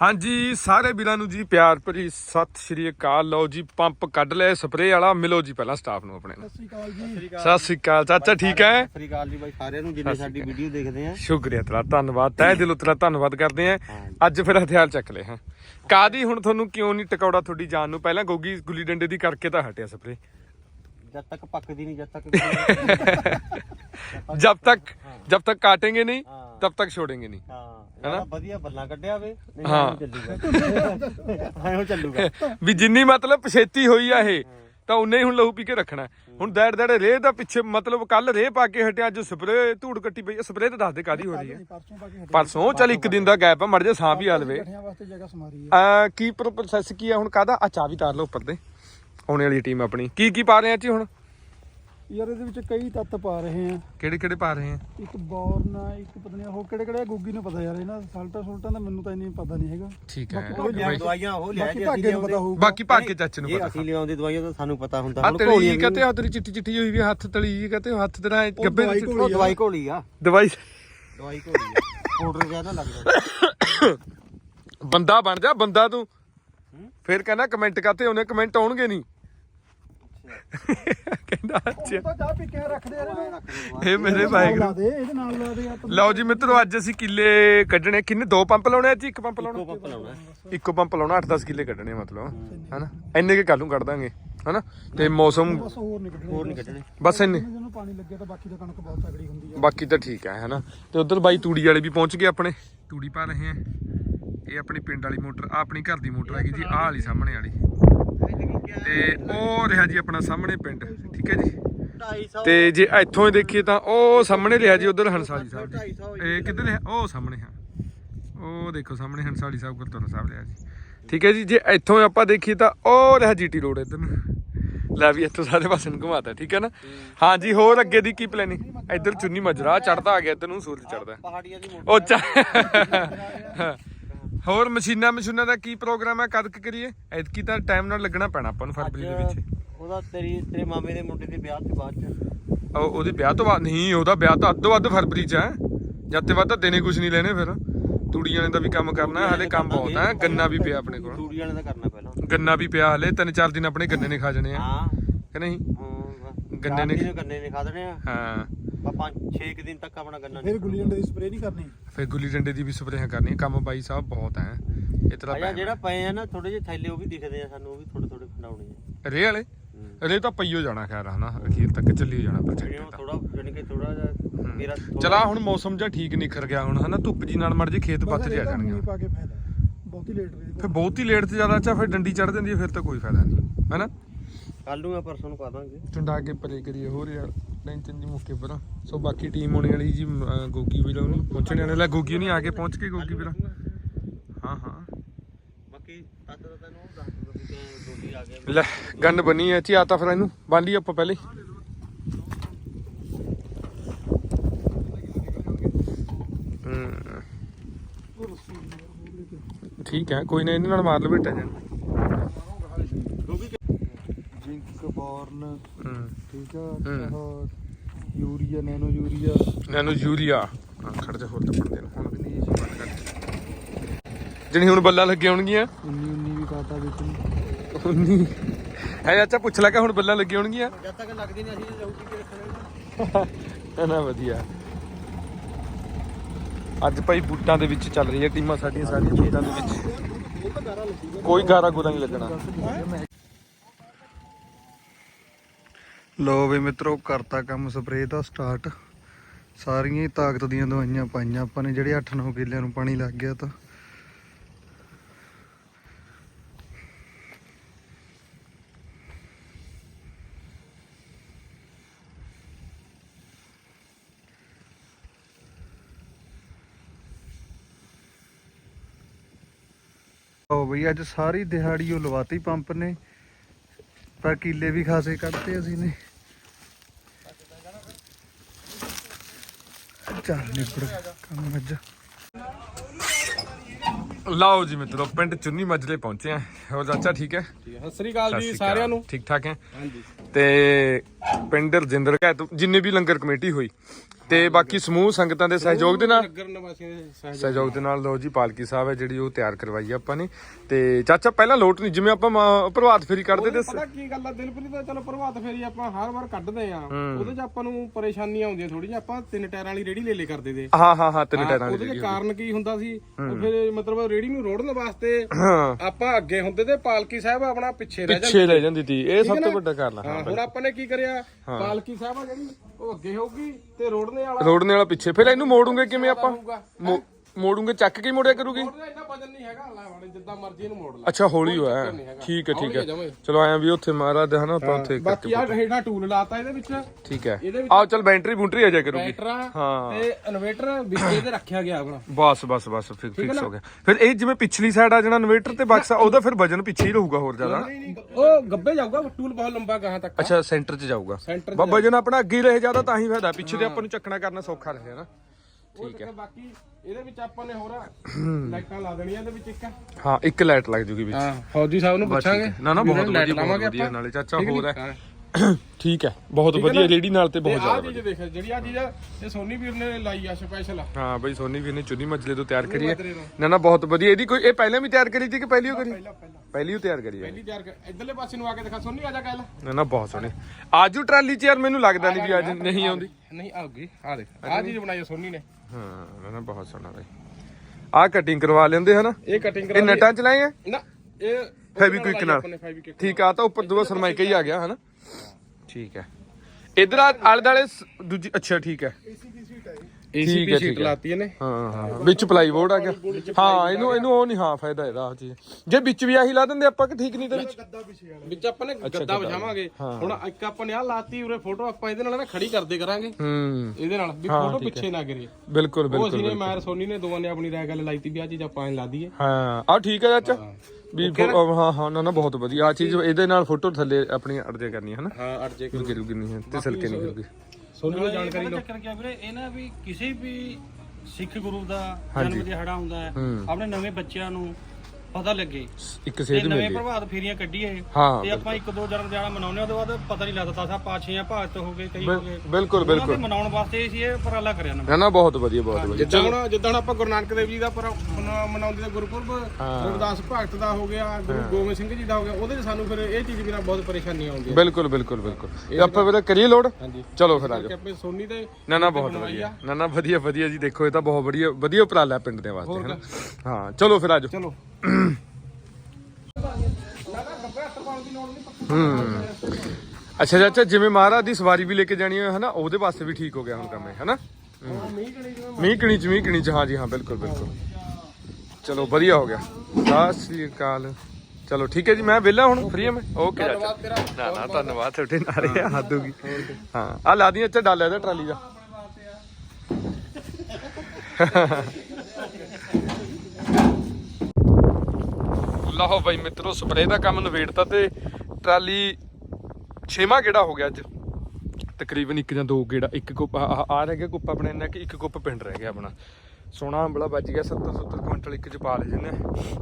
ਹਾਂਜੀ ਸਾਰੇ ਵੀਰਾਂ ਨੂੰ ਜੀ ਪਿਆਰ ਭਰੀ ਸਤਿ ਸ਼੍ਰੀ ਅਕਾਲ। ਲਓ ਜੀ ਪੰਪ ਕੱਢ ਲਿਆ ਸਪਰੇਅ ਵਾਲਾ। ਮਿਲੋ ਜੀ ਪਹਿਲਾਂ ਸਟਾਫ ਨੂੰ ਆਪਣੇ ਸਤਿ ਸ਼੍ਰੀ ਅਕਾਲ ਜੀ। ਸਤਿ ਸ਼੍ਰੀ ਅਕਾਲ ਚਾਚਾ ਠੀਕ ਹੈ? ਸਤਿ ਸ੍ਰੀ ਅਕਾਲ ਜੀ ਬਾਈ ਸਾਰਿਆਂ ਨੂੰ ਜਿੰਨੇ ਸਾਡੀ ਵੀਡੀਓ ਦੇਖਦੇ ਆ। ਸ਼ੁਕਰੀਆ ਤੇਰਾ ਧੰਨਵਾਦ। ਤਹਿ ਦਿਲੋਂ ਤੇਰਾ ਧੰਨਵਾਦ ਕਰਦੇ ਆਂ। ਅੱਜ ਫਿਰ ਹਥਿਆਰ ਚੱਕ ਲਏ ਹਾਂ। ਕਾਦੀ ਹੁਣ ਤੁਹਾਨੂੰ ਕਿਉਂ ਨਹੀਂ ਟਿਕਾਉੜਾ ਤੁਹਾਡੀ ਜਾਨ ਨੂੰ? ਪਹਿਲਾਂ ਗੋਗੀ ਗੁੱਲੀ ਡੰਡੇ ਦੀ ਕਰਕੇ ਤਾਂ ਹਟਿਆ ਸਪਰੇਅ। ਜਦ ਤੱਕ ਪੱਕਦੀ ਨਹੀਂ ਜਦ ਤੱਕ ਜਬ ਤੱਕ ਜਬ ਤੱਕ ਕਾਟेंगे ਨਹੀਂ। ਤਬ ਤੱਕ ਛੋੜेंगे ਨਹੀਂ। ਹਾਂ ਹੈਨਾ? ਵਧੀਆ ਬੱਲਾਂ ਕੱਢਿਆ ਵੇ ਨਹੀਂ। ਹਾਂ। ਚੱਲੂਗਾ। ਹਾਂ ਚੱਲੂਗਾ। ਵੀ ਜਿੰਨੀ ਮਤਲਬ ਪਛੇਤੀ ਹੋਈ ਆ ਇਹ ਤਾਂ ਉਨੇ ਹੀ ਹੁਣ ਲਹੂ ਪੀ ਕੇ ਰੱਖਣਾ। ਹੁਣ ਦੈੜ ਦੈੜ ਰੇਹ ਦਾ ਪਿੱਛੇ ਮਤਲਬ ਕੱਲ ਰੇਹ ਪਾ ਕੇ ਹਟਿਆ ਅੱਜ ਸਪਰੇਅ ਧੂੜ ਕੱਟੀ ਪਈ ਸਪਰੇਅ ਤਾਂ ਦੱਸ ਦੇ ਕਾਦੀ ਹੋ ਰਹੀ ਹੈ ਪਰਸੋਂ ਪਾ ਕੇ ਹਟੇ ਪਰਸੋਂ ਚੱਲ ਇੱਕ ਦਿਨ ਦਾ ਗੈਪ ਆ ਮੜ ਜੇ ਸਾਹ ਵੀ ਆ ਲਵੇ। ਇਕੱਠਿਆਂ ਵਾਸਤੇ ਜਗ੍ਹਾ ਸਮਾਰੀ ਹੈ ਆ ਕੀ ਪ੍ਰੋਸੈਸ ਕੀ ਆ ਹੁਣ ਕਾਦਾ ਆ ਚਾਹ ਵੀ ਤਾਰ ਲਓ ਉੱਪਰ ਦੇ ਆਉਣੇ ਵਾਲੀ ਟੀਮ ਆਪਣੀ। ਕੀ ਕੀ ਪਾ ਰਹੇ ਆ ਜੀ ਹੁਣ? ਯਾਰ ਇਹਦੇ ਵਿੱਚ ਕਈ ਤੱਤ ਪਾ ਰਹੇ ਆ। ਕਿਹੜੇ ਕਿਹੜੇ ਪਾ ਰਹੇ ਆ? ਇੱਕ ਬੌਰਨ ਆ ਇੱਕ ਪਤਾ ਨਹੀਂ ਉਹ ਕਿਹੜੇ ਕਿਹੜੇ ਗੁੱਗੀ ਨੂੰ ਪਤਾ ਯਾਰ ਇਹਨਾਂ ਸਾਲਟਾ ਸੁਲਟਾਂ ਦਾ ਮੈਨੂੰ ਤਾਂ ਇੰਨੀ ਪਤਾ ਨਹੀਂ ਹੈਗਾ। ਠੀਕ ਹੈ। ਬਾਕੀ ਉਹ ਲਿਆ ਦਵਾਈਆਂ ਉਹ ਲਿਆ ਬਾਕੀ ਕੇ ਭਾਗੇ ਨੂੰ ਪਤਾ ਹੋਊਗਾ। ਬਾਕੀ ਭਾਗੇ ਚਾਚੇ ਨੂੰ ਇਹ ਪਤਾ ਅਸੀਂ ਲਿਆਉਂਦੇ ਦਵਾਈਆਂ ਤਾਂ ਸਾਨੂੰ ਪਤਾ ਹੁੰਦਾ। ਆ ਹੁਣ ਤਲੀ ਕਹਤੇ ਆ ਤੇਰੀ ਚਿੱਟੀ ਚਿੱਟੀ ਹੋਈ ਵੀ ਆ, ਹੱਥ ਤਲੀ ਕਹਤੇ ਹੱਥ ਤੇਰਾ ਗੱਬੇ ਦਵਾਈ ਵਿੱਚ ਉਹ ਦਵਾਈ ਘੋਲੀ ਆ। ਦਵਾਈ ਦਵਾਈ ਘੋਲੀ ਆ। ਪਾਊਡਰ ਜ਼ਿਆਦਾ ਲੱਗਦਾ। ਬੰਦਾ ਬਣ ਜਾ ਬੰਦਾ ਤੂੰ। ਫਿਰ ਕਹਿੰਦਾ ਕਮੈਂਟ ਕਰਤੇ ਉਹਨੇ ਕਮੈਂਟ ਆਉਣਗੇ ਨਹੀਂ। ਕਹਿੰਦਾ ਅੱਛਾ ਉਹ ਤਾਂ ਪੀ ਕੇ ਰੱਖਦੇ ਇਹਨੂੰ ਇਹ ਮੇਰੇ ਵਾਹਿਗੁਰੂ। ਇਹਦੇ ਨਾਲ ਲਾ ਦੇ ਲਓ ਜੀ ਮਿੱਤਰੋ ਅੱਜ ਅਸੀਂ ਕਿੱਲੇ ਕੱਢਣੇ। ਕਿੰਨੇ? ਦੋ ਪੰਪ ਲਾਉਣੇ ਆ ਜੀ ਇੱਕ ਪੰਪ ਇੱਕੋ ਲਾਉਣਾ ਪੰਪ ਲਾਉਣਾ। ਇੱਕੋ ਪੰਪ ਲਾਉਣਾ 8-10 ਕਿੱਲੇ ਕੱਢਣੇ ਆ ਮਤਲਬ। ਹਨਾ? ਇੰਨੇ ਕੇ ਕੱਲ ਨੂੰ ਕੱਢ ਦਾਂਗੇ। ਹਨਾ? ਤੇ ਮੌਸਮ ਬਸ ਹੋਰ ਨਹੀਂ ਕੱਢਣੇ। ਹੋਰ ਨਹੀਂ ਕੱਢਣੇ। ਬਸ ਇੰਨੇ। ਜਿਹਨੂੰ ਪਾਣੀ ਲੱਗੇ ਤਾਂ ਬਾਕੀ ਤਾਂ ਕਣਕ ਬਹੁਤ ਤਗੜੀ ਹੁੰਦੀ ਆ। ਬਾਕੀ ਤਾਂ ਠੀਕ ਹੈ ਹਨਾ? ਤੇ ਉਧਰ ਬਾਈ ਤੂੜੀ ਵਾਲੇ ਵੀ ਪਹੁੰਚ ਗਏ ਆਪਣੇ। ਤੂੜੀ ਪਾ ਰਹੇ ਆ। ਇਹ ਆਪਣੀ ਪਿੰਡ ਵਾਲੀ ਮੋਟਰ ਆ ਆਪਣੀ ਘਰ ਦੀ ਮੋਟਰ ਹੈਗੀ ਜੀ ਆਹ ਵਾਲੀ ਸਾਹਮਣੇ ਵਾਲੀ। ਤੇ ਉਹ ਰਿਹਾ ਜੀ ਆਪਣਾ ਸਾਹਮਣੇ ਪਿੰਡ ਠੀਕ ਹੈ ਜੀ? 250 ਤੇ ਜੇ ਇੱਥੋਂ ਹੀ ਦੇਖੀਏ ਤਾਂ ਉਹ ਸਾਹਮਣੇ ਲਿਆ ਜੀ ਉਧਰ ਹੰਸਾਲੀ ਸਾਹਿਬ ਜੀ। ਇਹ ਕਿੱਧਰ ਹੈ ਉਹ ਸਾਹਮਣੇ ਹਾਂ। ਉਹ ਦੇਖੋ ਸਾਹਮਣੇ ਹੰਸਾਲੀ ਸਾਹਿਬ ਗੁਰਦੁਆਰਾ ਸਾਹਿਬ ਲਿਆ ਜੀ। ਠੀਕ ਹੈ ਜੀ ਜੇ ਇੱਥੋਂ ਆਪਾਂ ਦੇਖੀਏ ਤਾਂ ਉਹ ਰਿਹਾ ਜੀਟੀ ਰੋਡ ਇੱਧਰ ਨੂੰ। ਲੈ ਵੀ ਇੱਥੋਂ ਸਾਰੇ ਪਾਸੇ ਨੂੰ ਘੁਮਾਤਾ ਠੀਕ ਹੈ ਨਾ? ਹਾਂ ਜੀ ਹੋਰ ਅੱਗੇ ਦੀ ਕੀ ਪਲੈਨਿੰਗ ਇੱਧਰ ਚੁੰਨੀ ਮਜਰਾ ਚੜਦਾ ਆ ਗਿਆ ਇੱਧਰ ਨੂੰ ਸੂਰਜ ਚੜਦਾ ਪਹਾੜੀਆਂ ਦੀ ਮੋਟਰ ਉਹ ਚ ਹੋਰ ਮਸ਼ੀਨਾਂ ਮਸ਼ੀਨਾਂ ਦਾ ਕੀ ਪ੍ਰੋਗਰਾਮ ਹੈ ਕਦ ਕੁ ਕਰੀਏ? ਐਤਕੀ ਤਾਂ ਟਾਈਮ ਨਾਲ ਲੱਗਣਾ ਪੈਣਾ ਆਪਾਂ ਨੂੰ ਫਰਵਰੀ ਦੇ ਵਿੱਚ। ਉਹਦਾ ਤੇਰੀ ਤੇਰੇ ਮਾਮੇ ਦੇ ਮੁੰਡੇ ਦੇ ਵਿਆਹ ਤੋਂ ਬਾਅਦ ਚ। ਉਹ ਉਹਦੇ ਵਿਆਹ ਤੋਂ ਬਾਅਦ? ਨਹੀਂ ਉਹਦਾ ਵਿਆਹ ਤਾਂ ਅੱਧੋ ਅੱਧ ਫਰਵਰੀ ਚ ਹੈ ਜਦ ਤੇ ਤਾਂ ਦੇਣੇ ਕੁਝ ਨਹੀਂ ਲੈਣੇ ਫਿਰ। ਤੂੜੀਆਂ ਨੇ ਦਾ ਵੀ ਕੰਮ ਕਰਨਾ ਹਲੇ ਕੰਮ ਬਹੁਤ ਹੈ ਗੰਨਾ ਵੀ ਪਿਆ ਆਪਣੇ ਕੋਲ। ਤੂੜੀ ਵਾਲੇ ਦਾ ਕਰਨਾ ਪਹਿਲਾਂ। ਗੰਨਾ ਵੀ ਪਿਆ ਹਲੇ ਤਿੰਨ ਚਾਰ ਦਿਨ ਆਪਣੇ ਗੰਨੇ ਨੇ ਖਾ ਜਣੇ ਆ। ਹਾਂ। ਕਿ ਨਹੀਂ? ਗੰਨੇ ਨੇ ਗੰਨੇ ਨੇ ਖਾ ਦੇਣੇ ਆ। ਹਾਂ। ਬਾ ਪੰਜ 6 ਦਿਨ ਤੱਕ ਆਪਣਾ ਗੰਨਾ ਫਿਰ ਗੁੱਲੀ ਡੰਡੇ ਦੀ ਸਪਰੇਅ ਨਹੀਂ ਕਰਨੀ? ਫੇ ਗੁੱਲੀ ਡੰਡੇ ਦੀ ਵੀ ਸਪਰੇਹਾਂ ਕਰਨੀ ਕੰਮ ਬਾਈ ਸਾਹਿਬ ਬਹੁਤ ਹੈ। ਇਹ ਤਰ੍ਹਾਂ ਅਜਾ ਜਿਹੜਾ ਪਏ ਆ ਨਾ ਥੋੜੇ ਜਿਹੇ ਥੈਲੇ ਉਹ ਵੀ ਦਿਖਦੇ ਆ ਸਾਨੂੰ ਉਹ ਵੀ ਥੋੜੇ ਥੋੜੇ ਖੰਡਾਉਣੇ ਆ। ਰੇ ਵਾਲੇ? ਰੇ ਤਾਂ ਪਈਓ ਜਾਣਾ ਖੈਰ ਹਨਾ? ਅਖੀਰ ਤੱਕ ਚੱਲੀ ਜਾਣਾ ਪ੍ਰੋਜੈਕਟ ਥੋੜਾ ਜਾਨੀ ਕਿ ਥੋੜਾ ਜਿਹਾ ਮੇਰਾ ਚਲਾ ਹੁਣ ਮੌਸਮ ਜਿਹਾ ਠੀਕ ਨਿਖਰ ਗਿਆ ਹੁਣ ਹਨਾ? ਧੁੱਪ ਜੀ ਨਾਲ ਮੜ ਜੇ ਖੇਤ ਪੱਤ ਜਾ ਜਾਣਗੇ। ਪਾ ਕੇ ਫਾਇਦਾ। ਬਹੁਤੀ ਲੇਟ ਫਿਰ ਬਹੁਤ ਹੀ ਲੇਟ ਤੇ ਜ਼ਿਆਦਾ ਅੱਛਾ ਫਿਰ ਡੰਡੀ ਚੜ ਜਾਂਦੀ ਹੈ ਫਿਰ ਤਾਂ ਕੋਈ ਫਾਇਦਾ ਨਹੀਂ ਹੈਨਾ? ਕੱਲ ਨੂੰ ਆ ਪਰਸੋਂ ਨੂੰ ਪਾ ਦਾਂਗੇ। ਚੁੰਡਾ ਕੇ ਪਰੇ ਕਰੀਏ ਹੋਰ ਯਾਰ ਟੈਨਸ਼ਨ ਦੀ ਮੁੱਕੇ ਪਰ ਸੋ ਬਾਕੀ ਟੀਮ ਹੋਣੀ ਵਾਲੀ ਜੀ ਅਹ ਗੋਗੀ ਵੀਰਾਂ ਨੂੰ ਪਹੁੰਚਣੇ ਵਾਲੇ। ਲੈ ਗੋਗੀ ਨਹੀਂ ਆ ਕੇ ਪਹੁੰਚ ਕੇ ਗੋਗੀ ਵੀਰਾਂ। ਹਾਂ ਹਾਂ। ਬਾਕੀ ਤੱਤ ਦਾ ਤੈਨੂੰ ਉਹ ਦੱਸ ਦੂੰਗਾ ਵੀ ਕਿਵੇਂ ਗੋਲੀ ਆ ਗਿਆ। ਲੈ ਗੰਨ ਬਣੀ ਐ ਚੀ ਆਤਾ ਫਿਰ ਇਹਨੂੰ ਬੰਨ ਲਈ ਆਪਾਂ ਪਹਿਲੇ। ਹਮ, ਠੀਕ ਹੈ ਕੋਈ ਨਾ ਇਹਦੇ ਨਾਲ ਮਾਰ ਲਵੇ ਟੈਨ ਬੌਰਨ ਹੂੰ। ਠੀਕ ਆ। ਹੋਰ urea nano urea. Nano urea. ਖੜ ਜਾ ਹੋਰ ਟੱਪਣ ਦੇ ਨੂੰ ਹੁਣ ਵੀ ਨਹੀਂ ਬੰਦ ਕਰ ਜਿਹੜੀ ਹੁਣ ਬੱਲਾਂ ਲੱਗੀਆਂ ਹੋਣਗੀਆਂ। 19 19 ਵੀ ਕਾਟਾ ਵਿੱਚ ਨੂੰ। 19 ਹੈ ਅੱਛਾ ਪੁੱਛ ਲੈ ਕਿ ਹੁਣ ਬੱਲਾਂ ਲੱਗੀਆਂ ਹੋਣਗੀਆਂ। ਜਦ ਤੱਕ ਲੱਗਦੀ ਨਹੀਂ ਅਸੀਂ ਰੌਟੀ ਕੇ ਰੱਖਣਾ ਨਾ ਨਾ ਵਧੀਆ। ਅੱਜ ਭਾਈ ਬੂਟਾਂ ਦੇ ਵਿੱਚ ਚੱਲ ਰਹੀ ਹੈ ਟੀਮਾਂ ਸਾਡੀਆਂ ਸਾਰੀਆਂ ਬੂਟਾਂ ਦੇ ਵਿੱਚ। ਕੋਈ ਗਾਰਾ ਗੁਰਾ ਨਹੀਂ ਲੱਗਣਾ। ਲੋ ਵੀ ਮਿੱਤਰੋ, ਕਰਤਾ ਕੰਮ ਸਪਰੇਅ ਦਾ ਸਟਾਰਟ ਸਾਰੀਆਂ ਹੀ ਤਾਕਤ ਦੀਆਂ ਦਵਾਈਆਂ ਪਾਈਆਂ। ਆਪਾਂ ਨੇ ਜਿਹੜੇ 8-9 ਕਿੱਲਿਆਂ ਨੂੰ ਪਾਣੀ ਲੱਗ ਗਿਆ ਤਾਂ। ਉਹ ਬਈ, ਅੱਜ ਸਾਰੀ ਦਿਹਾੜੀ ਉਹ ਲਵਾਤੀ ਪੰਪ ਨੇ। ਪਰ ਕਿੱਲੇ ਵੀ ਖਾਸੇ ਕੱਢਤੇ ਅਸੀਂ ਨੇ। ਚੱਲ ਨਿਬੜ ਕੰਮ ਅੱਜ ਲਓ ਜੀ ਮਿੱਤਰੋ ਪਿੰਡ ਚੁੰਨੀ ਮਜਲੇ ਪਹੁੰਚੇ ਆ। ਹੋਰ ਚਾਚਾ ਠੀਕ ਹੈ? ਸਤਿ ਸ੍ਰੀ ਅਕਾਲ ਜੀ ਸ਼੍ਰੀ ਸਾਰਿਆਂ। ਨੂੰ। ਠੀਕ ਠਾਕ ਹੈ? ਹਾਂਜੀ। ਤੇ ਪਿੰਡ ਰਜਿੰਦਰ ਘੈ ਤੋਂ ਜਿੰਨੇ ਵੀ ਲੰਗਰ ਕਮੇਟੀ ਹੋਈ ਤੇ ਬਾਕੀ ਸਮੂਹ ਸੰਗਤਾਂ ਦੇ ਸਹਿਯੋਗ ਦੇ ਨਾਲ ਨਗਰ ਨਿਵਾਸੀਆਂ ਦੇ ਸਹਿਯੋਗ ਸਹਿਯੋਗ ਦੇ ਨਾਲ। ਲੋ ਜੀ ਪਾਲਕੀ ਸਾਹਿਬ ਹੈ ਜਿਹੜੀ ਉਹ ਤਿਆਰ ਕਰਵਾਈ ਆ ਆਪਾਂ ਨੇ। ਤੇ ਚਾਚਾ ਪਹਿਲਾਂ ਲੋਟ ਨਹੀਂ ਜਿਵੇਂ ਆਪਾਂ ਮ- ਪ੍ਰਭਾਤ ਫੇਰੀ ਕਰਦੇ ਤੇ ਪਤਾ ਕੀ ਗੱਲ ਆ ਦਿਲਪ੍ਰੀਤ ਤਾਂ ਚਲੋ ਪ੍ਰਭਾਤ ਫੇਰੀ ਆਪਾਂ ਹਰ ਵਾਰ ਕੱਢਦੇ ਆ। ਉਹਦੇ ਚ ਆਪਾਂ ਨੂੰ ਪਰੇਸ਼ਾਨੀਆਂ ਆਉਂਦੀਆਂ ਥੋੜੀ ਜਿਹੀ ਆਪਾਂ ਤਿੰਨ ਟਾਇਰਾਂ ਵਾਲੀ ਰੇੜੀ ਲੈ ਲੈ ਕਰਦੇ ਤੇ। ਹਾਂ ਹਾਂ ਹਾਂ ਤਿੰਨ ਟਾਇਰਾਂ ਉਹਦੇ ਵਾਲੀ ਚ ਕਾਰਨ ਕੀ ਹੁੰਦਾ ਸੀ? ਉਹ ਫਿਰ ਮਤਲਬ ਰੇੜੀ ਨੂੰ ਰੋੜਨ ਵਾਸਤੇ ਹਾਂ। ਆਪਾਂ ਅੱਗੇ ਹੁੰਦੇ ਤੇ ਪਾਲਕੀ ਸਾਹਿਬ ਆਪਣਾ ਪਿੱਛੇ ਰਹਿ ਜਾਂਦੇ। ਪਿੱਛੇ ਲੈ ਜਾਂਦੀ ਤੀ। ਇਹ ਸਭ ਤੋਂ ਵੱਡਾ ਕਾਰਨ ਆ ਹਾਂ ਹੁਣ ਆਪਾਂ ਨੇ ਕੀ ਕਰਿਆ? ਪਾਲਕੀ ਸਾਹਿਬ ਆ ਜਿਹੜੀ ਉਹ ਅੱਗੇ ਹੋਊਗੀ ਤੇ ਰੋੜਨੇ ਵਾਲਾ। ਰੋਡਨੇ ਵਾਲਾ ਪਿੱਛੇ। ਫਿਰ ਇਹਨੂੰ ਮੋੜੂਗੇ ਕਿਵੇਂ ਆਪਾਂ? ਮੋ- ਮੋੜੂਗੇ ਚੱਕ ਕੇ ਹੀ ਮੋੜਿਆ ਕਰੂਗੀ? ਉਹਦਾ ਇੰਨਾ ਵਜਨ ਨਹੀਂ ਹੈਗਾ ਲੈ ਹੁਣ ਜਿੱਦਾਂ ਮਰਜ਼ੀ ਇਹਨੂੰ ਮੋੜ ਲੈ। ਅੱਛਾ ਹੌਲੀ ਹੋਇਆ। ਠੀਕ ਹੈ ਠੀਕ ਹੈ। ਚਲੋ ਆਇਆ ਵੀ ਉੱਥੇ ਮਹਾਰਾਜ ਦੇ ਹਨਾ ਆਪਾਂ ਉੱਥੇ ਬਾਕੀ ਆ ਹੇਠਾਂ ਟੂਲ ਲਾਤਾ ਇਹਦੇ ਵਿੱਚ। ਠੀਕ ਹੈ। ਇਹਦੇ ਵਿੱਚ ਆਓ ਚਲ ਬੈਟਰੀ ਬੂੰਟਰੀ ਆ ਜਾ ਕਰੂਗੀ। ਬੈਟਰਾ ਹਾਂ। ਤੇ ਇਨਵੇਟਰ ਵਿੱਚ ਇਹਦੇ ਰੱਖਿਆ ਗਿਆ ਆਪਣਾ। ਬਸ ਬਸ ਬਸ ਫਿਕਸ ਹੋ ਗਿਆ। ਫਿਰ ਇਹ ਜਿਵੇਂ ਪਿਛਲੀ ਸਾਈਡ ਆ ਜਿਹੜਾ ਇਨਵੇਟਰ ਤੇ ਬਕਸਾ ਉਹਦਾ ਫਿਰ ਵਜਨ ਪਿੱਛੇ ਹੀ ਰਹੂਗਾ ਹੋਰ ਜ਼ਿਆਦਾ? ਉਹ ਗੱਬੇ ਜਾਊਗਾ ਟੂਲ ਬਹੁਤ ਲੰਬਾ ਗਾਹਾਂ ਤੱਕ ਅੱਛਾ ਸੈਂਟਰ 'ਚ ਜਾਊਗਾ। ਬਾ ਵਜਨ ਆਪਣਾ ਅੱਗੇ ਹੀ ਰਹੇ ਜ਼ਿਆਦਾ ਤਾਂ ਹੀ ਫਾਇਦਾ। ਪਿੱਛੇ ਤੇ ਆਪਾਂ ਨੂੰ ਚੱਕਣਾ ਕਰਨਾ ਸੌਖਾ ਰਹੇ ਨਾ ਠੀਕ ਹੈ। ਬਾਕੀ ਇਹਦੇ ਵਿੱਚ ਆਪਾਂ ਨੇ ਹੋਰ ਲਾਈਟਾਂ ਲਾ ਦੇਣੀਆਂ ਇਹਦੇ ਵਿੱਚ ਇੱਕ। ਹਾਂ ਇੱਕ ਲਾਈਟ ਲੱਗ ਜੂਗੀ ਵਿੱਚ। ਹਾਂ ਫੌਜੀ ਸਾਹਿਬ ਨੂੰ ਪੁੱਛਾਂਗੇ ਨਾ ਨਾ ਬਹੁਤ ਲਾਈਟ ਵਧੀਆ ਬਹੁਤ ਲਾਵਾਂਗੇ ਵਧੀਆ ਆਪਾਂ। ਨਾਲੇ ਚਾਚਾ ਠੀਕ ਹੋਰ? ਹੈ। ਹਾਂ। ਠੀਕ ਹੈ ਬਹੁਤ ਵਧੀਆ ਰੇੜੀ ਨਾਲ ਤੇ ਬਹੁਤ ਤੇ ਆਹ ਜ਼ਿਆਦਾ ਚੀਜ਼ ਦੇਖ ਜਿਹੜੀ ਆ ਚੀਜ਼ ਆ, ਇਹ ਸੋਨੀ ਵੀਰ ਨੇ ਲਾਈ ਆ ਸਪੈਸ਼ਲ ਹਾਂ ਬਈ ਸੋਨੀ ਵੀਰ ਨੇ ਚੁੰਨੀ ਮਜਲੇ ਤੋਂ ਤਿਆਰ ਕਰੀ ਹੈ। ਨਾ ਨਾ ਬਹੁਤ ਵਧੀਆ। ਇਹਦੀ ਕੋਈ ਇਹ ਪਹਿਲਾਂ ਵੀ ਤਿਆਰ ਕਰੀ ਸੀ ਕਿ ਪਹਿਲੀ ਓ ਕਰੀ? ਪਹਿਲਾਂ ਪਹਿਲਾਂ। ਪਹਿਲੀ ਓ ਤਿਆਰ ਕਰੀ ਹੈ। ਪਹਿਲੀ ਤਿਆਰ ਕਰ ਇਧਰਲੇ ਪਾਸੇ ਨੂੰ ਆ ਕੇ ਦਿਖਾ ਸੋਨੀ ਆ ਜਾ ਕਹਿ ਲੈ ਨਾ ਨਾ ਬਹੁਤ ਸੋਹਣੀ। ਆਜੂ ਟਰਾਲੀ 'ਚ ਯਾਰ ਮੈਨੂੰ ਲੱਗਦਾ ਨਹੀਂ ਵੀ ਅੱਜ ਨਹੀਂ ਆਉਂਦੀ। ਨਹੀਂ ਆਉਗੀ ਆ ਦੇਖ। ਆ ਚੀਜ਼ ਬਣਾਈ ਆ ਸੋਨੀ ਨੇ। ਹਾਂ ਨਾ ਨਾ ਬਹੁਤ ਸੋਹਣਾ ਬਈ। ਆਹ ਕਟਿੰਗ ਕਰਵਾ ਲੈਂਦੇ ਹਨਾ? ਇਹ ਕਟਿੰਗ ਇਹ ਨਟਾਂ ਚ ਲਾਏ ਆ? ਨਾ ਇਹ Feviquick ਨਾਲ। ਠੀਕ ਆ ਤਾਂ ਉੱਪਰ ਦੂਆ ਸਰਮਾਈਕਾ ਹੀ ਆ ਗਿਆ ਹਨਾ? ਠੀਕ ਹੈ। ਇਧਰ ਆਲੇ ਦਾਲੇ ਦੂਜੀ ਅੱਛਾ ਠੀਕ ਹੈ। ਏਸੀ ਠੀਕ ਹੈ, ਦੀ ਠੀਕ ਸ਼ੀਟ ਹੈ। ਲਾਤੀ ਇਹਨੇ। ਹਾਂ ਹਾਂ ਵਿੱਚ ਪਲਾਈਬੋਰਡ ਆ ਗਿਆ। ਹਾਂ ਇਹਨੂੰ ਇਹਨੂੰ ਉਹ ਨਹੀਂ ਹਾਂ ਫਾਇਦਾ ਇਹਦਾ ਆਹ ਚੀਜ਼। ਜੇ ਵਿੱਚ ਵੀ ਆਹੀ ਲਾ ਦਿੰਦੇ ਆਪਾਂ ਕਿ ਠੀਕ ਨਹੀਂ ਤੇ ਵਿੱਚ? ਵਿੱਚ ਆਪਾਂ ਨੇ ਗੱਦਾ ਵਿਛਾਵਾਂਗੇ ਹੁਣ ਇੱਕ ਆਪਾਂ ਨੇ ਆ ਲਾਤੀ ਉਰੇ ਫੋਟੋ ਆਪਾਂ ਇਹਦੇ ਨਾਲ ਨਾ ਖੜੀ ਕਰਦੇ ਕਰਾਂਗੇ। ਹੂੰ। ਇਹਦੇ ਨਾਲ ਵੀ ਫੋਟੋ ਪਿੱਛੇ ਨਾ ਗਿਰੇ ਬਿਲਕੁਲ ਉਹ ਬਿਲਕੁਲ ਅਸੀਂ ਨੇ ਮੈਂ ਸੋਨੀ ਨੇ ਦੋਵਾਂ ਨੇ ਆਪਣੀ ਰਾਇ ਗੱਲ ਲਾਈਤੀ ਵੀ ਆ ਚੀਜ਼ ਆਪਾਂ ਐਂ ਲਾ ਦਈਏ। ਹਾਂ ਆ ਠੀਕ ਹੈ ਚਾਚਾ। ਵੀ ਫੋ- ਹਾਂ ਹਾਂ ਨਾ ਨਾ ਬਹੁਤ ਵਧੀਆ। ਆ ਚੀਜ਼ ਇਹਦੇ ਨਾਲ ਫੋਟੋ ਥੱਲੇ ਆਪਣੀ ਅੜਦੇ ਕਰਨੀ ਹੈ ਹਨਾ? ਹਾਂ ਅੜ ਜੇ ਗਿਰੂਗੀ ਨਹੀਂ ਤੇ ਸਿਲਕੇ ਨਹੀਂ ਗਿਰੂਗੀ ਸੋਨੀ ਨੂੰ ਜਾਣਕਾਰੀ ਲਓ। ਚੱਕਰ ਕਿਆ ਵੀਰੇ ਇਹ ਨਾ ਵੀ ਕਿਸੇ ਵੀ ਸਿੱਖ ਗੁਰੂ ਦਾ ਜਨਮ ਦਿਹਾੜਾ ਹੁੰਦਾ ਹੈ। ਆਪਣੇ ਨਵੇਂ ਬੱਚਿਆਂ ਨੂੰ ਪਤਾ ਲੱਗੇ। ਇੱਕ ਸੇਧ ਨਵੇਂ ਮਿਲਦੀ ਪ੍ਰਭਾਤ ਫੇਰੀਆਂ ਕੱਢੀਏ ਹਾਂ ਤੇ ਆਪਾਂ ਇੱਕ ਦੋ ਜਨਮ ਦਿਹਾੜਾ ਮਨਾਉਂਦੇ ਹਾਂ ਉਹਦੇ ਬਾਅਦ ਪਤਾ ਨਹੀਂ ਲੱਗਦਾ ਤਾਂ ਪਾਛੇ ਆ ਭਾਰਤ ਹੋ ਗਏ ਕਈ ਹੋ ਗਏ। ਬਿਲਕੁਲ ਉਹਨਾਂ ਬਿਲਕੁਲ। ਮਨਾਉਣ ਵਾਸਤੇ ਇਹ ਸੀ ਇਹ ਉਪਰਾਲਾ ਕਰਿਆ ਨਾ ਨਾ ਨਾ ਬਹੁਤ ਵਧੀਆ ਬਹੁਤ ਵਧੀਆ। ਜਿੱਦਾਂ ਹੁਣ ਜਿੱਦਾਂ ਹੁਣ ਆਪਾਂ ਗੁਰੂ ਨਾਨਕ ਦੇਵ ਜੀ ਦਾ ਪਰ ਮਨਾ- ਮਨਾਉਂਦੇ ਦਾ ਗੁਰਪੁਰਬ ਰਵਿਦਾਸ ਭਗਤ ਦਾ ਹੋ ਗਿਆ ਗੁਰੂ ਗੋਬਿੰਦ ਸਿੰਘ ਜੀ ਦਾ ਹੋ ਗਿਆ ਉਹਦੇ 'ਚ ਸਾਨੂੰ ਫਿਰ ਇਹ ਚੀਜ਼ ਬਿਨਾਂ ਬਹੁਤ ਪਰੇਸ਼ਾਨੀਆਂ ਆਉਂਦੀਆਂ। ਬਿਲਕੁਲ ਬਿਲਕੁਲ ਬਿਲਕੁਲ। ਇਹ ਆਪਾਂ ਫਿਰ ਕਰੀਏ ਲੋਡ ਹਾਂਜੀ। ਚਲੋ ਫਿਰ ਆਜੋ ਕਿ ਆਪਣੇ ਸੋਨੀ ਦੇ ਨਾ ਨਾ ਬਹੁਤ ਵਧੀਆ। ਨਾ ਨਾ ਵਧੀਆ ਵਧੀਆ ਜੀ। ਦੇਖੋ ਇਹ ਤਾਂ ਬਹੁਤ ਵਧੀਆ ਵਧੀਆ ਉਪਰਾਲਾ ਹੈ ਪਿੰਡ ਦੇ ਵਾਸਤੇ ਹੈ ਚਲੋ ਫਿਰ ਆਜੋ ਚਲੋ। ਹੂੰ ਅੱਛਾ ਚਾਚਾ ਜਿਵੇਂ ਮਹਾਰਾਜ ਦੀ ਸਵਾਰੀ ਵੀ ਲੈ ਕੇ ਜਾਣੀ ਹੈ ਹਨਾ ਉਹਦੇ ਵਾਸਤੇ ਵੀ ਠੀਕ ਹੋ ਗਿਆ ਹੁਣ ਕੰਮ ਇਹ ਹਨਾ? ਮੀਂਹ ਕਣੀ ਚ ਮੀਂਹ ਕਣੀ ਚ ਹਾਂ ਜੀ ਹਾਂ ਬਿਲਕੁਲ ਬਿਲਕੁਲ। ਚਲੋ ਵਧੀਆ ਹੋ ਗਿਆ। ਸਤਿ ਸ੍ਰੀ ਅਕਾਲ। ਚਲੋ ਠੀਕ ਹੈ ਜੀ ਮੈਂ ਵਿਹਲਾ ਹੁਣ ਫ੍ਰੀ ਹਾਂ ਮੈਂ? ਓਕੇ ਚਾਚਾ। ਤੇਰਾ। ਨਾ ਨਾ ਧੰਨਵਾਦ ਤੁਹਾਡੇ ਨਾਰੇ ਆ ਹੱਦ ਹੋ ਗਈ। ਹਾਂ ਆ ਲਾ ਦੀਆਂ ਅੱਛਾ ਡਾਲਿਆ ਦਾ ਟਰਾਲੀ ਦਾ। ਲਓ ਬਾਈ ਮਿੱਤਰੋ, ਸਪਰੇਅ ਦਾ ਕੰਮ ਨਵੇੜਤਾ ਤੇ ਟਰਾਲੀ ਛੇਵਾਂ ਗੇੜਾ ਹੋ ਗਿਆ ਅੱਜ। ਤਕਰੀਬਨ ਇੱਕ ਜਾਂ ਦੋ ਗੇੜਾ, ਇੱਕ ਕੁੱਪ, ਆ ਰਹਿ ਗਿਆ ਕੁੱਪ ਆਪਣੇ ਇੰਨਾ ਕਿ ਇੱਕ ਕੁੱਪ ਪਿੰਡ ਰਹਿ ਗਿਆ ਆਪਣਾ। ਸੋਨਾ ਅੰਬਲਾ ਵੱਜ ਗਿਆ 70 70 ਕੁਇੰਟਲ ਇੱਕ ਚ ਪਾ ਲਏ ਜਿੰਨੇ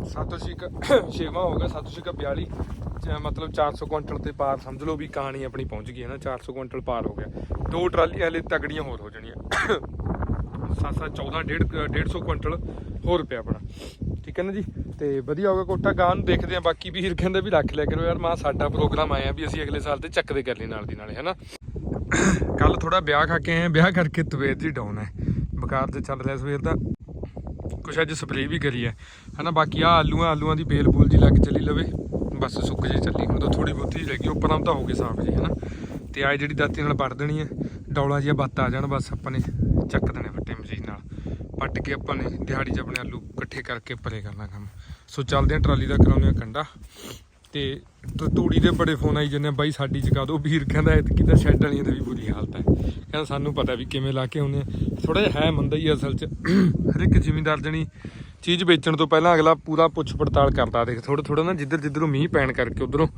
ਸਤੋਸ਼ਿਕ ਛੇਵਾਂ ਹੋ ਗਿਆ ਸਤੋਸ਼ਿਕ 42 ਚ ਮਤਲਬ 400 ਕੁਇੰਟਲ ਤੇ ਪਾਰ, ਸਮਝ ਲਓ ਵੀ ਕਹਾਣੀ ਆਪਣੀ ਪਹੁੰਚ ਗਈ ਹੈ ਨਾ 400 ਕੁਇੰਟਲ ਪਾਰ ਹੋ ਗਿਆ। ਦੋ ਟਰਾਲੀਆਂ ਹਲੇ ਤਗੜੀਆਂ ਹੋਰ ਹੋ ਜਾਣੀਆਂ। ਸੱਤ ਸੱਤ 14 ਡੇਢ 150 ਕੁਇੰਟਲ ਹੋਰ ਪਿਆ ਆਪਣਾ। ਠੀਕ ਹੈ ਨਾ ਜੀ? ਤੇ ਵਧੀਆ ਹੋ ਗਿਆ ਕੋਟਾ ਗਾਂ ਨੂੰ ਦੇਖਦੇ ਆ ਬਾਕੀ ਵੀਰ ਕਹਿੰਦੇ ਵੀ ਰੱਖ ਲਿਆ ਕਰੋ ਯਾਰ, ਮਾ ਸਾਡਾ ਪ੍ਰੋਗਰਾਮ ਆਇਆ ਵੀ ਅਸੀਂ ਅਗਲੇ ਸਾਲ ਤੇ ਚੱਕਦੇ ਕਰ ਲਈ ਨਾਲ ਦੀ ਨਾਲੇ ਹਨਾ ਕੱਲ ਥੋੜਾ ਵਿਆਹ ਖਾ ਕੇ ਆਏ ਵਿਆਹ ਕਰਕੇ ਤਵੇਰ ਜੀ ਡਾਊਨ ਹੈ। ਬੁਖਾਰ ਤੇ ਚੱਲ ਰਿਹਾ ਸਵੇਰ ਦਾ। ਕੁਛ ਅੱਜ ਸਪਰੇਅ ਵੀ ਕਰੀ ਹੈ। ਹਨਾ ਬਾਕੀ ਆ ਆਲੂਆਂ ਆਲੂਆਂ ਦੀ ਬੇਲ ਬੂਲ ਜੀ ਲੱਗ ਚੱਲੀ ਲਵੇ। ਬਸ ਸੁੱਕ ਜੇ ਚੱਲੀ। ਹੁਣ ਤਾਂ ਥੋੜੀ ਬਹੁਤੀ ਰਹਿ ਗਈ। ਉੱਪਰਾਂ ਤਾਂ ਹੋ ਗਏ ਸਾਫ਼ ਜੀ ਹਨਾ ਤੇ ਆ ਜਿਹੜੀ ਦਾਤੀ ਨਾਲ ਵੱਢ ਦੇਣੀ ਹੈ, ਡੌਲਾ ਜਿਹਾ ਬੱਤ ਆ ਜਾਣ ਬਸ, ਆਪਾਂ ਨੇ ਚੱਕ ਦੇਣੇ ਫੱਟੇ ਮਸ਼ੀਨ ਨਾਲ। ਪੱਟ ਕੇ ਆਪਾਂ ਨੇ ਦਿਹਾੜੀ 'ਚ ਆਪਣੇ ਆਲੂ ਇਕੱਠੇ ਕਰਕੇ ਪਰੇ ਕਰਨਾ ਕੰਮ। ਸੋ ਚੱਲਦੇ ਆ ਟਰਾਲੀ ਦਾ ਕਰਾਉਂਦੇ ਆ ਕੰਡਾ। ਤੇ ਤ- ਤੂੜੀ ਦੇ ਬੜੇ ਫੋਨ ਆਈ ਜਾਂਦੇ ਆ, ਬਾਈ ਸਾਡੀ ਚਕਾ ਦਿਓ। ਵੀਰ ਕਹਿੰਦਾ ਐਤਕੀ ਤਾਂ ਸ਼ੈੱਡ ਵਾਲੀਆਂ ਦੀ ਵੀ ਬੁਰੀ ਹਾਲਤ ਹੈ। ਕਹਿੰਦਾ ਸਾਨੂੰ ਪਤਾ ਵੀ ਕਿਵੇਂ ਲਾ ਕੇ ਆਉਂਦੇ ਆ। ਥੋੜਾ ਜਿਹਾ ਹੈ ਮੰਦਾ ਹੀ ਅਸਲ 'ਚ। ਹਰ ਇੱਕ ਜ਼ਿਮੀਂਦਾਰ ਜਣੀ ਚੀਜ਼ ਵੇਚਣ ਤੋਂ ਪਹਿਲਾਂ ਅਗਲਾ ਪੂਰਾ ਪੁੱਛ ਪੜਤਾਲ ਕਰਦਾ ਦੇਖ। ਥੋੜਾ ਥੋੜਾ ਨਾ ਜਿੱਧਰ ਜਿੱਧਰੋਂ ਮੀਂਹ ਪੈਣ ਕਰਕੇ ਉਧਰੋਂ,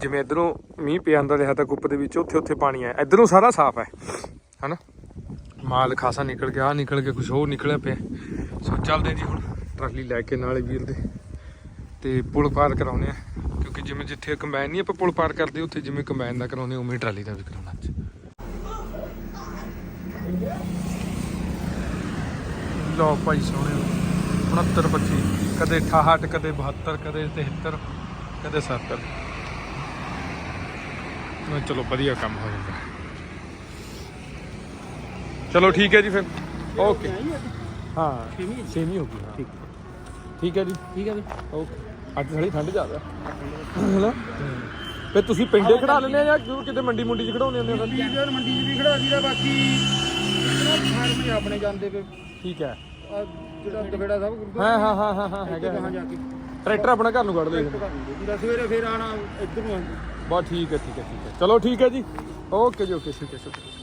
ਜਿਵੇਂ ਇਧਰੋਂ ਮੀਂਹ ਪਿਆ ਜਾਂਦਾ ਰਿਹਾ ਤਾਂ ਕੁੱਪ ਦੇ ਵਿੱਚ ਉੱਥੇ ਉੱਥੇ ਪਾਣੀ ਆਇਆ। ਇਧਰੋਂ ਸਾਰਾ ਸਾਫ਼ ਹੈ। ਹਨਾ? ਮਾਲ ਖਾਸਾ ਨਿਕਲ ਗਿਆ, ਆਹ ਨਿਕਲ ਕੇ ਕੁਝ ਹੋਰ ਨਿਕਲਿਆ ਪਿਆ। ਸੋ ਚੱਲਦੇ ਜੀ ਹੁਣ, ਟਰਾਲੀ ਲੈ ਕੇ ਨਾਲੇ ਵੀਰ ਦੇ। ਤੇ ਪੁਲ ਪਾਰ ਕਰਾਉਨੇ ਆ ਕਿਉਂਕਿ ਜਿਵੇਂ ਜਿੱਥੇ ਕੰਬਾਈਨ ਨਹੀਂ ਆਪਾਂ ਪੁਲ ਪਾਰ ਕਰਦੇ, ਉੱਥੇ ਜਿਵੇਂ ਕੰਬਾਈਨ ਦਾ ਕਰਾਉਨੇ ਉਵੇਂ ਟਰਾਲੀ ਦਾ ਵੀ ਕਰਾਉਣਾ ਅੱਜ। ਲਓ ਭਾਈ ਸੋਹਣੇ 69 25 ਕਦੇ 68 ਕਦੇ 72 ਕਦੇ 73 ਕਦੇ 70 ਚਲੋ ਵਧੀਆ ਕੰਮ ਹੋ ਜਾਂਦਾ। ਚਲੋ ਠੀਕ ਹੈ ਜੀ ਫਿਰ। ਓਕੇ ਹਾਂ ਸੇਮ ਹੀ ਹੋ ਗਈ ਹਾਂ। ਠੀਕ। ਠੀਕ ਹੈ ਜੀ। ਠੀਕ ਹੈ ਬਈ ਓਕੇ ਅੱਜ ਥੋੜੀ ਠੰਡ ਜ਼ਿਆਦਾ। ਹੈਨਾ? ਫਿਰ ਤੁਸੀਂ ਪਿੰਡੇ ਖੜਾ ਲੈਂਦੇ ਆ ਜਾਂ ਕਿਉਂ ਕਿਤੇ ਮੰਡੀ ਮੁੰਡੀ ਚ ਖੜਾਉਂਦੇ ਹੁੰਦੇ ਹੋ? ਡੀਜ਼ਲ ਮੰਡੀ 'ਚ ਵੀ ਖੜਾ ਜੀਦਾ ਬਾਕੀ ਫਾਰਮ ਹੀ ਆਪਣੇ ਜਾਂਦੇ ਪਏ। ਠੀਕ ਹੈ। ਆਹ ਜਿਹੜਾ ਦਵੇੜਾ ਸਾਹਿਬ ਗੁਰਦੁਆਰਾ ਹਾਂ ਹਾਂ ਹਾਂ ਹਾਂ ਹਾਂ ਹੈਗਾ ਕਹਾਂ। ਜਾ ਕੇ। ਟਰੈਕਟਰ ਆਪਣਾ ਘਰ ਨੂੰ ਕੱਢ ਦੇ ਜੀਦਾ ਸਵੇਰੇ ਫੇਰ ਆਣਾ ਇੱਧਰ ਨੂੰ ਬਹੁਤ ਠੀਕ ਹੈ ਠੀਕ ਹੈ ਠੀਕ ਹੈ। ਚਲੋ ਠੀਕ ਹੈ ਜੀ। ਓਕੇ ਜੀ ਓਕੇ ਠੀਕ ਹੈ ਸ਼ੁਕਰੀਆ